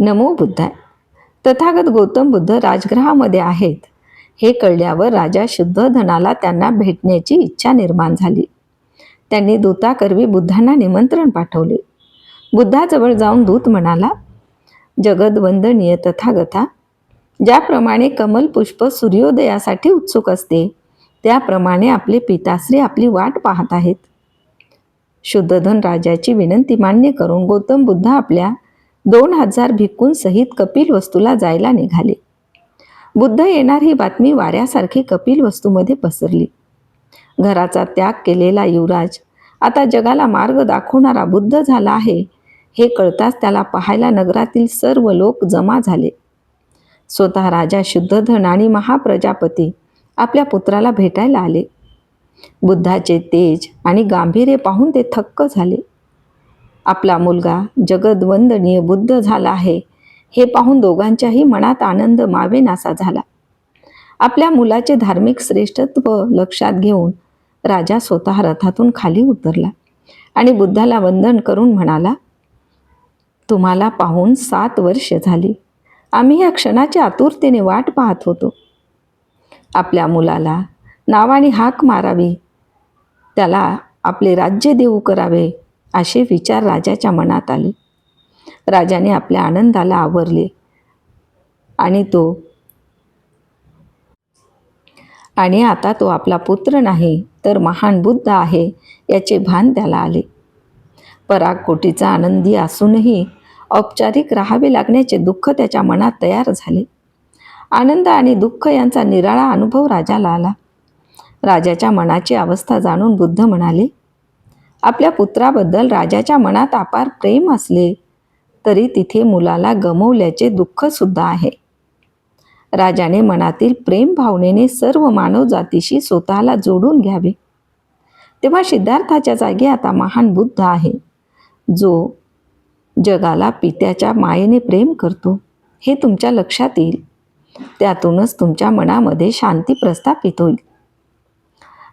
नमो बुद्धाय. तथागत गौतम बुद्ध राजगृहामध्ये आहेत. हे कळल्यावर राजा शुद्धधनाला त्यांना भेटण्याची इच्छा निर्माण झाली. त्यांनी दूताकरवी बुद्धांना निमंत्रण पाठवले. बुद्धाजवळ जाऊन दूत म्हणाला जगदवंदनीय तथागता ज्याप्रमाणे कमल पुष्प सूर्योदयासाठी उत्सुक असते त्याप्रमाणे आपले पिताश्री आपली वाट पाहत आहेत. शुद्धधन राजाची विनंती मान्य करून गौतम बुद्ध आपल्या दोन हजार भिक्कूंसहित कपिल वस्तूला जायला निघाले. बुद्ध येणार ही बातमी वाऱ्यासारखी कपिल वस्तूमध्ये पसरली. घराचा त्याग केलेला युवराज आता जगाला मार्ग दाखवणारा बुद्ध झाला आहे हे कळताच त्याला पाहायला नगरातील सर्व लोक जमा झाले. स्वतः राजा शुद्धधन आणि महाप्रजापती आपल्या पुत्राला भेटायला आले. बुद्धाचे तेज आणि गांभीर्य पाहून ते थक्क झाले. आपला मुलगा जगदवंदनीय बुद्ध झाला आहे. हे पाहून दोघांच्याही मनात आनंद मावेनासा झाला. आपल्या मुलाचे धार्मिक श्रेष्ठत्व लक्षात घेऊन राजा स्वतः रथातून खाली उतरला आणि बुद्धाला वंदन करून म्हणाला तुम्हाला पाहून सात वर्ष झाली. आम्ही या क्षणाच्या आतुरतेने वाट पाहत होतो. आपल्या मुलाला नावाने हाक मारावी. त्याला आपले राज्य देऊ करावे. असे विचार राजाच्या मनात आले. राजाने आपल्या आनंदाला आवरले आणि तो आणि आता तो आपला पुत्र नाही तर महान बुद्ध आहे याचे भान त्याला आले. परागकोटीचा आनंदी असूनही औपचारिक राहावे लागण्याचे दुःख त्याच्या मनात तयार झाले. आनंद आणि दुःख यांचा निराळा अनुभव राजाला आला. राजाच्या मनाची अवस्था जाणून बुद्ध म्हणाले आपल्या पुत्राबद्दल राजाच्या मनात अपार प्रेम असले तरी तिथे मुलाला गमवल्याचे दुःखसुद्धा आहे. राजाने मनातील प्रेम भावनेने सर्व मानव जातीशी स्वतःला जोडून घ्यावे. तेव्हा सिद्धार्थाच्या जागी आता महान बुद्ध आहे जो जगाला पित्याच्या मायेने प्रेम करतो. हे तुमच्या लक्षात येईल. त्यातूनच तुमच्या मनामध्ये शांती प्रस्थापित होईल.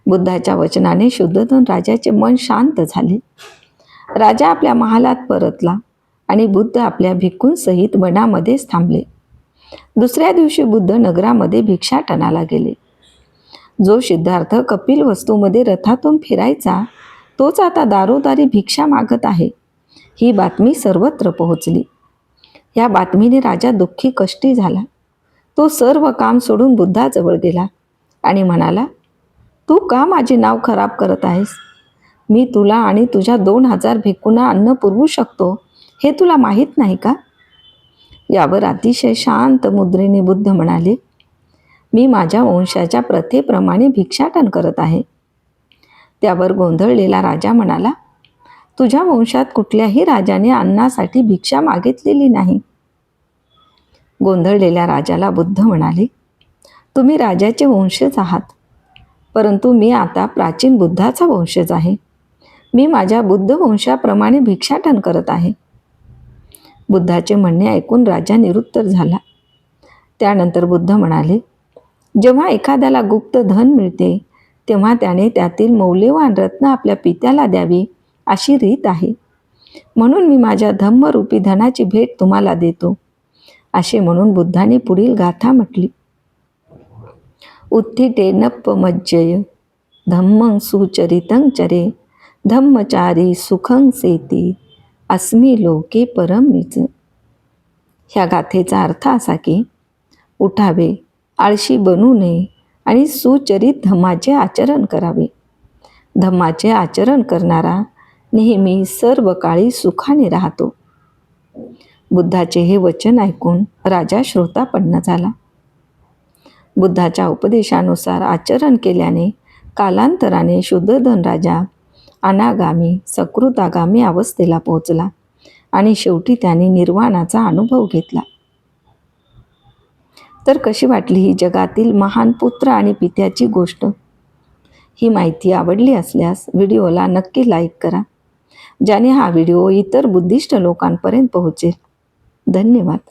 बुद्धाच्या वचनाने शुद्धधन राजाचे मन शांत झाले. राजा आपल्या महालात परतला आणि बुद्ध आपल्या भिक्खूंसहित वनामध्येच थांबले. दुसऱ्या दिवशी बुद्ध नगरामध्ये भिक्षाटनाला गेले. जो सिद्धार्थ कपिल वस्तूमध्ये रथातून फिरायचा तोच आता दारोदारी भिक्षा मागत आहे. ही बातमी सर्वत्र पोहोचली. या बातमीने राजा दुःखी कष्टी झाला. तो सर्व काम सोडून बुद्धाजवळ गेला आणि म्हणाला तू का माझे नाव खराब करत आहेस? मी तुला आणि तुझ्या दोन हजार भिक्कूंना अन्न पुरवू शकतो हे तुला माहीत नाही का? यावर अतिशय शांत मुद्रेने बुद्ध म्हणाले मी माझ्या वंशाच्या प्रथेप्रमाणे भिक्षाटन करत आहे. त्यावर गोंधळलेला राजा म्हणाला तुझ्या वंशात कुठल्याही राजाने अन्नासाठी भिक्षा मागितलेली नाही. गोंधळलेल्या राजाला बुद्ध म्हणाले तुम्ही राजाचे वंशच आहात. परंतु मी आता प्राचीन बुद्धाचा वंशज आहे. मी माझ्या बुद्ध वंशाप्रमाणे भिक्षाटन करत आहे. बुद्धाचे म्हणणे ऐकून राजा निरुत्तर झाला. त्यानंतर बुद्ध म्हणाले जेव्हा एखाद्याला गुप्त धन मिळते तेव्हा त्याने त्यातील मौल्यवान रत्न आपल्या पित्याला द्यावी अशी रीत आहे. म्हणून मी माझ्या धम्मरूपी धनाची भेट तुम्हाला देतो. असे म्हणून बुद्धाने पुढील गाथा म्हटली. उत्थिटे नप्पमज्जय। धम्मं सुचरितं चरे। धम्मचारी सुखं सेती। अस्मी लोके परमीच ह्या गाथेचा अर्थ असा की उठावे आळशी बनू नये आणि सुचरित धम्माचे आचरण करावे. धम्माचे आचरण करणारा नेहमी सर्व काळी सुखाने राहतो. बुद्धाचे हे वचन ऐकून राजा श्रोतापन्न झाला. बुद्धाच्या उपदेशानुसार आचरण केल्याने कालांतराने शुद्ध धनराजा अनागामी सकृतागामी अवस्थेला पोहोचला आणि शेवटी त्याने निर्वाणाचा अनुभव घेतला. तर कशी वाटली ही जगातील महान पुत्र आणि पित्याची गोष्ट? ही माहिती आवडली असल्यास व्हिडिओला नक्की लाईक करा ज्याने हा व्हिडिओ इतर बुद्धिस्ट लोकांपर्यंत पोहोचेल. धन्यवाद.